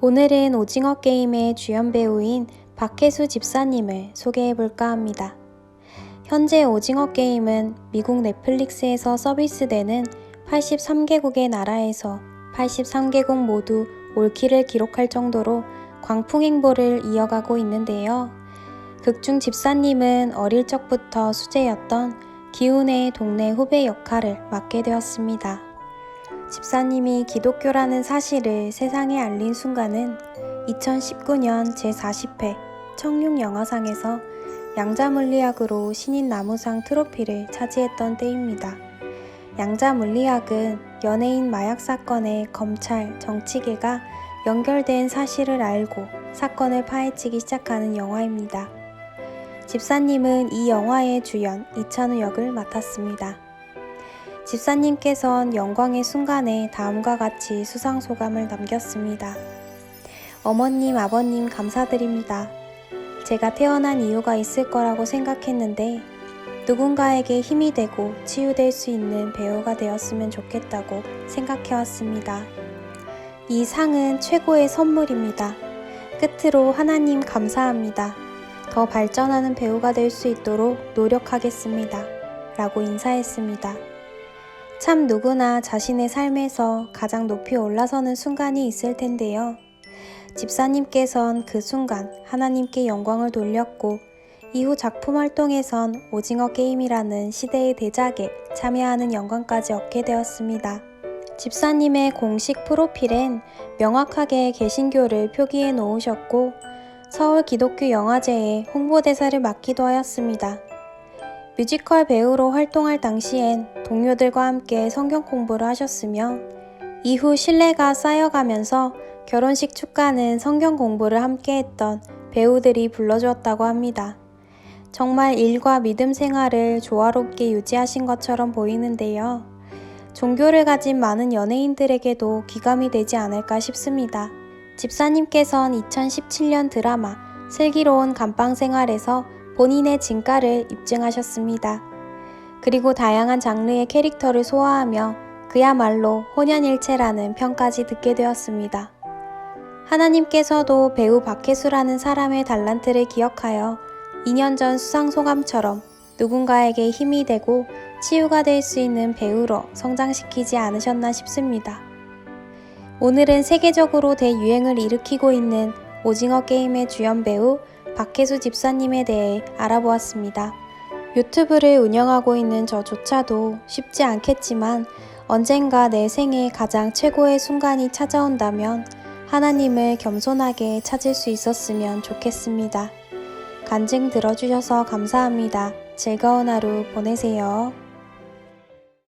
오늘은 오징어 게임의 주연 배우인 박혜수 집사님을 소개해 볼까 합니다. 현재 오징어 게임은 미국 넷플릭스에서 서비스되는 83개국의 나라에서 83개국 모두 올킬을 기록할 정도로 광풍 행보를 이어가고 있는데요. 극중 집사님은 어릴 적부터 수제였던 기훈의 동네 후배 역할을 맡게 되었습니다. 집사님이 기독교라는 사실을 세상에 알린 순간은 2019년 제40회 청룡영화상에서 양자물리학으로 신인 나무상 트로피를 차지했던 때입니다. 양자물리학은 연예인 마약 사건에 검찰, 정치계가 연결된 사실을 알고 사건을 파헤치기 시작하는 영화입니다. 집사님은 이 영화의 주연 이찬우 역을 맡았습니다. 집사님께선 영광의 순간에 다음과 같이 수상소감을 남겼습니다. 어머님, 아버님 감사드립니다. 제가 태어난 이유가 있을 거라고 생각했는데 누군가에게 힘이 되고 치유될 수 있는 배우가 되었으면 좋겠다고 생각해왔습니다. 이 상은 최고의 선물입니다. 끝으로 하나님 감사합니다. 더 발전하는 배우가 될 수 있도록 노력하겠습니다. 라고 인사했습니다. 참 누구나 자신의 삶에서 가장 높이 올라서는 순간이 있을 텐데요. 집사님께선 그 순간 하나님께 영광을 돌렸고 이후 작품 활동에선 오징어 게임이라는 시대의 대작에 참여하는 영광까지 얻게 되었습니다. 집사님의 공식 프로필엔 명확하게 개신교를 표기해 놓으셨고 서울 기독교 영화제에 홍보대사를 맡기도 하였습니다. 뮤지컬 배우로 활동할 당시엔 동료들과 함께 성경 공부를 하셨으며 이후 신뢰가 쌓여가면서 결혼식 축가는 성경 공부를 함께 했던 배우들이 불러주었다고 합니다. 정말 일과 믿음 생활을 조화롭게 유지하신 것처럼 보이는데요. 종교를 가진 많은 연예인들에게도 귀감이 되지 않을까 싶습니다. 집사님께선 2017년 드라마 슬기로운 감방 생활에서 본인의 진가를 입증하셨습니다. 그리고 다양한 장르의 캐릭터를 소화하며 그야말로 혼연일체라는 평까지 듣게 되었습니다. 하나님께서도 배우 박혜수라는 사람의 달란트를 기억하여 2년 전 수상소감처럼 누군가에게 힘이 되고 치유가 될 수 있는 배우로 성장시키지 않으셨나 싶습니다. 오늘은 세계적으로 대유행을 일으키고 있는 오징어 게임의 주연 배우 박혜수 집사님에 대해 알아보았습니다. 유튜브를 운영하고 있는 저조차도 쉽지 않겠지만 언젠가 내 생에 가장 최고의 순간이 찾아온다면 하나님을 겸손하게 찾을 수 있었으면 좋겠습니다. 간증 들어주셔서 감사합니다. 즐거운 하루 보내세요.